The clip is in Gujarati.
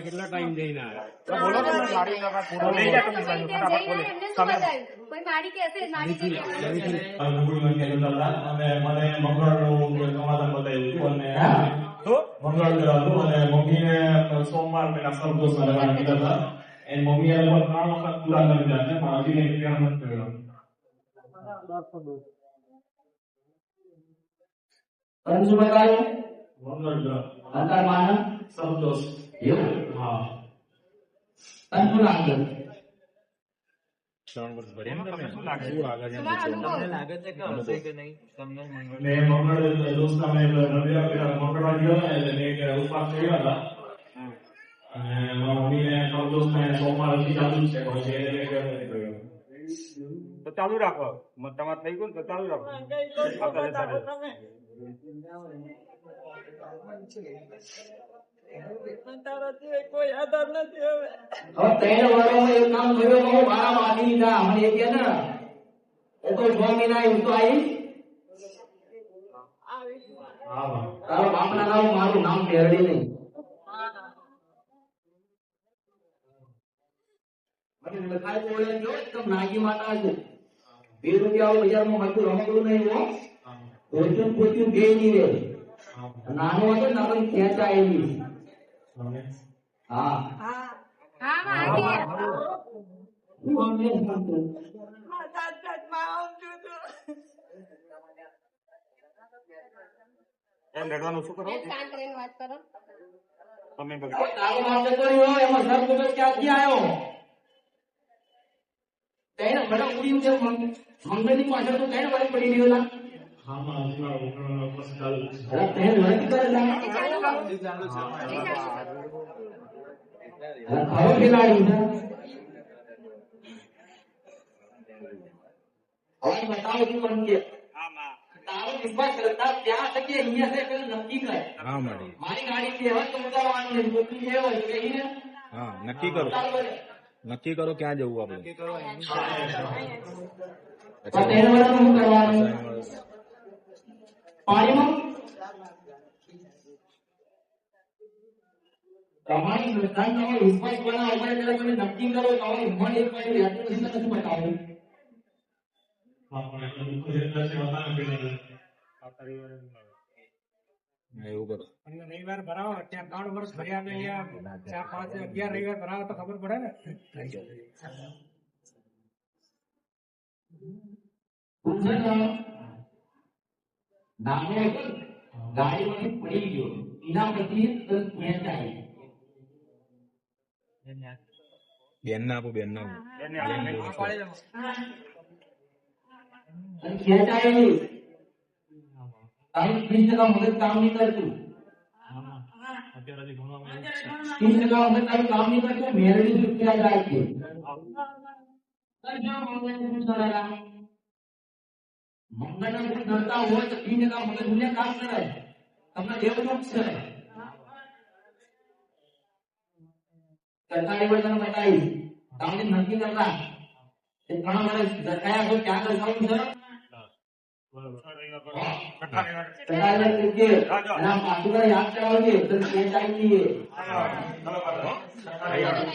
કેટલા ટાઈમ જઈને આવ્યા મને મંગળનું સમાધાન બતાવ્યું અને તો મંગળ હતું અને મમ્મીને સોમવાર પેલા સંતોષમાં રહેવા કીધા હતા એ મમ્મીએ લગભગ ત્રણ વખત પૂરા કરી દીધા છે પણ હજી એક ક્લિયર નથી કર્યો શું બતાવ્યું મંગળ ગ્રહ અંતર માનવ સંતોષ એવું હા તને શું લાગે ત્રણ વર્ષ ભર્યા ને તમે શું લાગે? શું લાગે છે અને મંગળ દોસ્તના મેં રવિવાર પેલા મંગળવાર ગયો ને એટલે મેં એક ઉપવાસ કર્યા હતા અને મારા મમ્મીને સંતોષને સોમવાર હજી ચાલુ જ છે પછી એને મેં ક્લિયર નથી કર્યો તો ચાલુ રાખો મ- તમારે થઈ ગયું ને તો ચાલુ રાખો કઈ રસ્તો બતાવો તમે તારા સિવાય કોઈ આધાર નથી હવે. હવે ત્રણ વર્ષમાં એવું કામ થયું તો મારા માની લીધા. મને કે ને એ તો છ મહિના એવું તો આવી આવી હા હા. તારો બાપના નામ મારું નામ પેરડી નહીં. મને લખાય બોલે જો એકદમ નાગી માતા છે. બે રૂપિયા બજારમાં હતું રમકડું નહીં હો. પોચ્યું પોચ્યું બે નહીં રે નાનો હતો ને આપણે ખેંચાયેલી. હા. હા હા એમ રડવાનું શું કરો? શાંત રહીને વાત કરો. તમે બગડો તારો બાપ જતો રહ્યો એમાં સર કુબેર ક્યાંથી આવ્યો તેને મને ઉડી છે મંગળની પાછળ તો તેને વળી પડી ગયો લા હા માં હજી મારા મંગળનો ઉપવાસ ચાલુ જ છે અરે તેને વળી કરે લા ચાલુ કરો અરે ખરો ખેલાડી છે હવે બતાવો તું પણ કે હા માં તારો વિશ્વાસ કરતા ત્યાં સુધી અહીંયા છે પેલું નક્કી કર હા મારી મારી ગાડી છે હવે તો ઉતારવાનું નહીં પાણીમાં તમારી તમે નક્કી કરો તમારું એક રહેતું નથી તો નથી બતાવું. રવિવાર ભરાવો ત્યાં ત્રણ વર્ષ ભર્યા ને ચાર પાંચ અગિયાર રવિવાર ભરાવો તો ખબર પડે ને? હતો ને, ગાડીમાંથી પડી ગયો. એના પછી તરત ખેંચાઈ બેન ના આપો બેન ના એને આપણે અને તારું ત્રીસ ટકા મગજ કામ નહીં કરતું. અત્યારે હજી ભણવામાં એવું જ છે. ત્રીસ ટકા મગજ તારું કામ નહીં કરતું. મેળવી ચૂક્યા જાય છે મંગળના ગુણ ધરતા હોય તો ત્રીસ ના મગજ મને કામ કરાય તમને દેવદૂત છે? સરકારી હોય તને બતાવી તમને નક્કી કરતા. એ ઘણા વર્ષ કયા હોય ત્યાં દર્શાવવું છે? યાદ